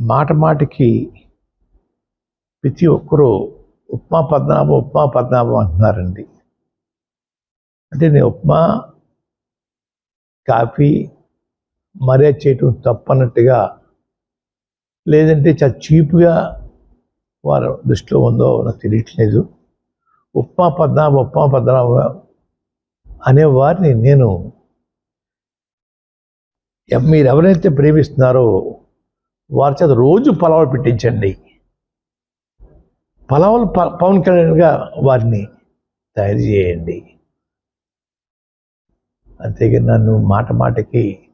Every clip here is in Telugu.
మాట మాటికి ప్రతి ఒక్కరూ ఉప్మా పద్మనాభం ఉప్మా పద్మనాభం అంటున్నారండి. అంటే నేను ఉప్మా కాఫీ మర్యాద చేయటం తప్పన్నట్టుగా లేదంటే చాలా చీప్గా వారు దృష్టిలో ఉందో నాకు తెలియట్లేదు. ఉప్మా పద్మనాభ ఉప్మా పద్మనాభ అనే వారిని నేను మీరు ఎవరైతే ప్రేమిస్తున్నారో వారి చేత రోజు పలావులు పెట్టించండి. పలావులు ప- పవన్ కళ్యాణ్గా వారిని తయారు చేయండి. అంతేగా నన్ను మాట మాటకి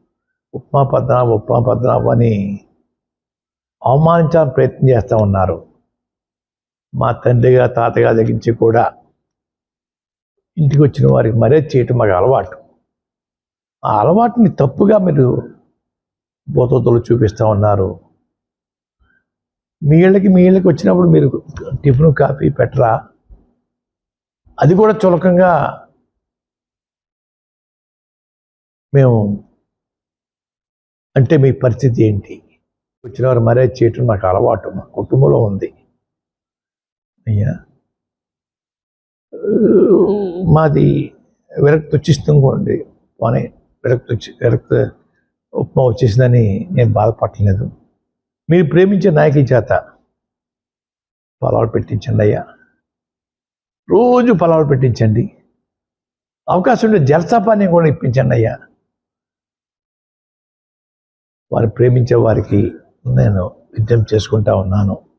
ఉప్మా పద్మనాభ ఉప్మా పద్మనాభ అని అవమానించాలని ప్రయత్నం చేస్తూ ఉన్నారు. మా తండ్రిగా తాతగా తగ్గించి కూడా ఇంటికి వచ్చిన వారికి మరే చేయటం మాకు అలవాటు. ఆ అలవాటుని తప్పుగా మీరు బోతోతలు చూపిస్తూ ఉన్నారు. మీ ఇళ్ళకి మీ ఇళ్ళకి వచ్చినప్పుడు మీరు టిఫిన్ కాఫీ పెట్టరా? అది కూడా చులకంగా మేము అంటే మీ పరిస్థితి ఏంటి? వచ్చిన వారు మర్యాద చేయటం మాకు అలవాటు మా కుటుంబంలో ఉంది. అయ్యా. మాది విరక్తి వచ్చిస్తుందండి పోనీ విరక్తి వచ్చి విరక్తి ఉప్మా వచ్చేసిందని నేను బాధపడలేదు మీరు ప్రేమించే నాయకుల చేత పొలాలు పెట్టించండి అయ్యా. రోజు పొలాలు పెట్టించండి. అవకాశం ఉంటే జలసాపాన్ని కూడా ఇప్పించండి అయ్యా. వారు ప్రేమించే వారికి నేను యుద్ధం చేసుకుంటా ఉన్నాను.